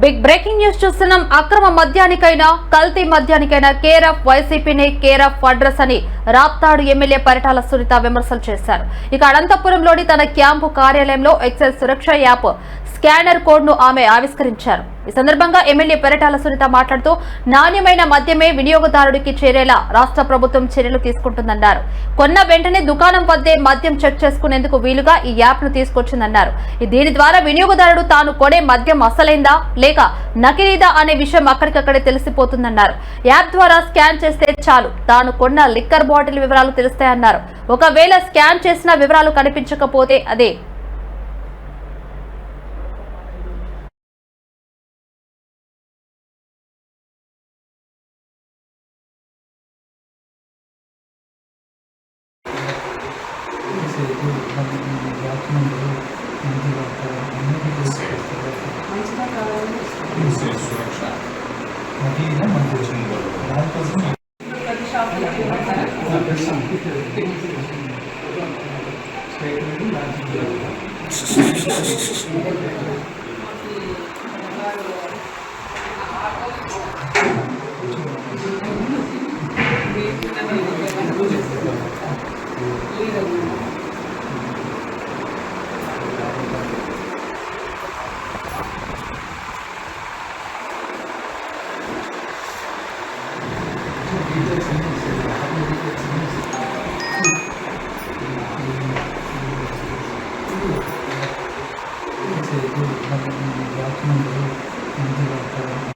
Big breaking news చూస్తున్నాం. అక్రమ మద్యానికైనా కల్తీ మద్యానికైనా కేర్ ఆఫ్ వైసీపీనే కేర్ ఆఫ్ అడ్రస్ అని రాప్తాడు ఎమ్మెల్యే పరిటాల సునీత విమర్శలు చేశారు. ఇక అనంతపురంలోని తన క్యాంపు కార్యాలయంలో ఎక్సైజ్ సురక్ష యాప్ స్కానర్ కోడ్ను ఆమె ఆవిష్కరించారు. ఈ సందర్భంగా ఎమ్మెల్యే పెరటాల సునీత మాట్లాడుతూ నాణ్యమైన మద్యమే వినియోగదారుడికి చేరేలా రాష్ట్ర ప్రభుత్వం చర్యలు తీసుకుంటుందన్నారు. కొన్న వెంటనే దుకాణం వద్దే మద్యం చెక్ చేసుకునేందుకు వీలుగా ఈ యాప్ను తీసుకొచ్చిందన్నారు దీని ద్వారా వినియోగదారుడు తాను కొనే మద్యం అసలైందా లేక నకిలీదా అనే విషయం అక్కడికక్కడే తెలిసిపోతుందన్నారు. యాప్ ద్వారా స్కాన్ చేస్తే చాలు తాను కొన్న లిక్కర్ బాటిల్ వివరాలు తెలుస్తాయన్నారు. ఒకవేళ స్కాన్ చేసిన వివరాలు కనిపించకపోతే అదే చేయదు వ్యాఖ్యలు హిందీ సురక్ష అది మన దేశం దానికోసం Thank you. 문제가 있다고